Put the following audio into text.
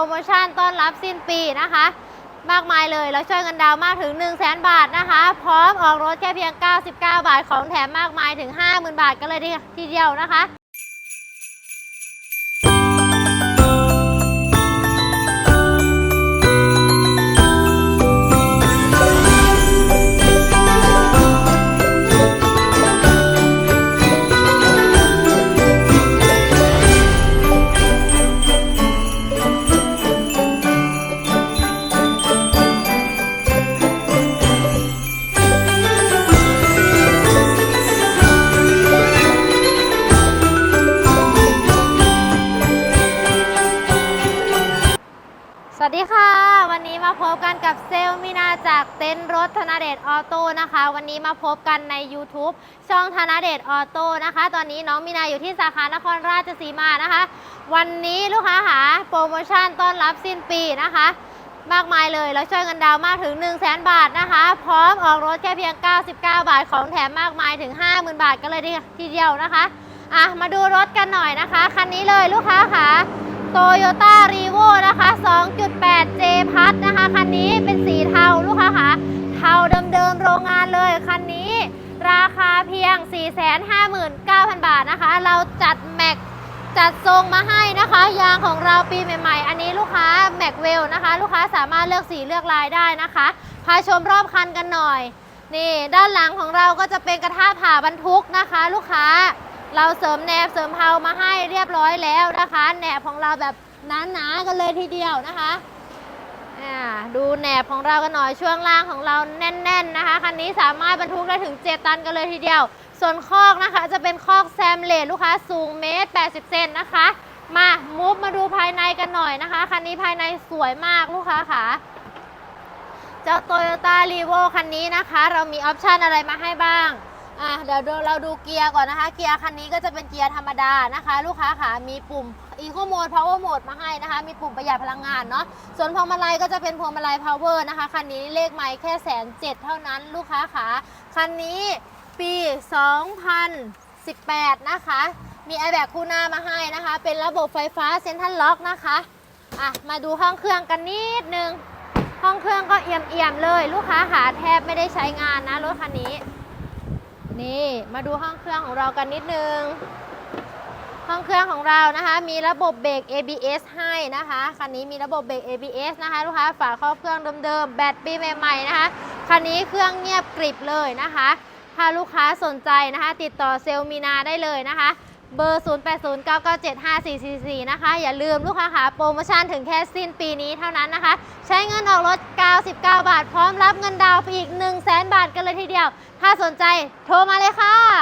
โปรโมชั่นต้อนรับสิ้นปีนะคะ มากมายเลยเราช่วยเงินดาวน์มากถึง 1 0 0 0 0แบาทนะคะ พร้อมออกรถแค่เพียง 99 บาทของแถมมากมายถึง 50,000 บาทกันเลยทีเดียวนะคะ มาพบกันกับเซลลมินาจากเต็นท์รถธนเดชออโต้นะคะ วันนี้มาพบกันใน YouTube ช่องธนเดชออโต้นะคะ ตอนนี้น้องมินาอยู่ที่สาขานครราชสีมานะคะ วันนี้ลูกค้าหาโปรโมชั่นต้อนรับสิ้นปีนะคะ มากมายเลยแล้วช่วยเงินดาวน์มากถึง 1 0 0 0 0แบาทนะคะ พร้อมออกรถแค่เพียง 99 บาทของแถมมากมายถึง 50,000 บาทกันเลยทีเดียวนะคะอะมาดูรถกันหน่อยนะคะ คันนี้เลยลูกค้าค่ะ โตโยต้ารีโวนะคะ 2.8 J พัทนะคะ คันนี้เป็นสีเทาลูกค้าค่ะ เทาเดิมๆโรงงานเลย คันนี้ราคาเพียง 459,000 บาทนะคะ เราจัดแม็กจัดทรงมาให้นะคะ ยางของเราปีใหม่ ๆ อันนี้ลูกค้าแม็กเวลนะคะ ลูกค้าสามารถเลือกสีเลือกลายได้นะคะ พาชมรอบคันกันหน่อย นี่ ด้านหลังของเราก็จะเป็นกระทะผ่าบรรทุกนะคะ ลูกค้า เราเสริมแหนบเสริมเพามาให้เรียบร้อยแล้วนะคะแหนบของเราแบบหนาๆกันเลยทีเดียวนะคะอ่าดูแหนบของเรากันหน่อยช่วงล่างของเราแน่น ๆนะคะคันนี้สามารถบรรทุกได้ถึง 7 ตันกันเลยทีเดียว ส่วนคอกนะคะ จะเป็นคอกแซมเลดลูกค้าสูงเมตร 80 เซนนะคะ มามูฟมาดูภายในกันหน่อยนะคะคันนี้ภายในสวยมากลูกค้าค่ะเจ้า Toyota r e v o คันนี้นะคะ เรามีออปชันอะไรมาให้บ้าง อะเดี๋ยวเราดูเกียร์ก่อนนะคะ เกียร์คันนี้ก็จะเป็นเกียร์ธรรมดานะคะ ลูกค้าค่ะมีปุ่ม Eco Mode Power Mode มาให้นะคะ มีปุ่มประหยัดพลังงานเนาะส่วนพวงมาลัยก็จะเป็นพวงมาลัย Power นะคะคันนี้เลขไมล์แค่แสนเจ็ดเท่านั้นลูกค้าค่ะคันนี้ปี 2018 นะคะ มีไอแบกคู่หน้ามาให้นะคะ เป็นระบบไฟฟ้าเซ็นทรัลล็อกนะคะอะมาดูห้องเครื่องกันนิดนึงห้องเครื่องก็เอี่ยมๆเลย ลูกค้าหาแทบไม่ได้ใช้งานนะรถคันนี้ นี่มาดูห้องเครื่องของเรากันนิดนึง ห้องเครื่องของเรานะคะ มีระบบเบรก ABS ให้นะคะคันนี้มีระบบเบรก ABS นะคะลูกค้าฝาครอบเครื่องเดิมๆแบตปีใหม่ๆนะคะคันนี้เครื่องเงียบกริบเลยนะคะ ถ้าลูกค้าสนใจนะคะ ติดต่อเซลมีนาได้เลยนะคะ เบอร์ 0809975444 นะคะ อย่าลืมลูกค้าค่ะโปรโมชั่นถึงแค่สิ้นปีนี้เท่านั้นนะคะ ใช้เงินออกรถ 99 บาท พร้อมรับเงินดาวน์อีก 1 0 0 0 0แบาทกันเลยทีเดียว ถ้าสนใจโทรมาเลยค่ะ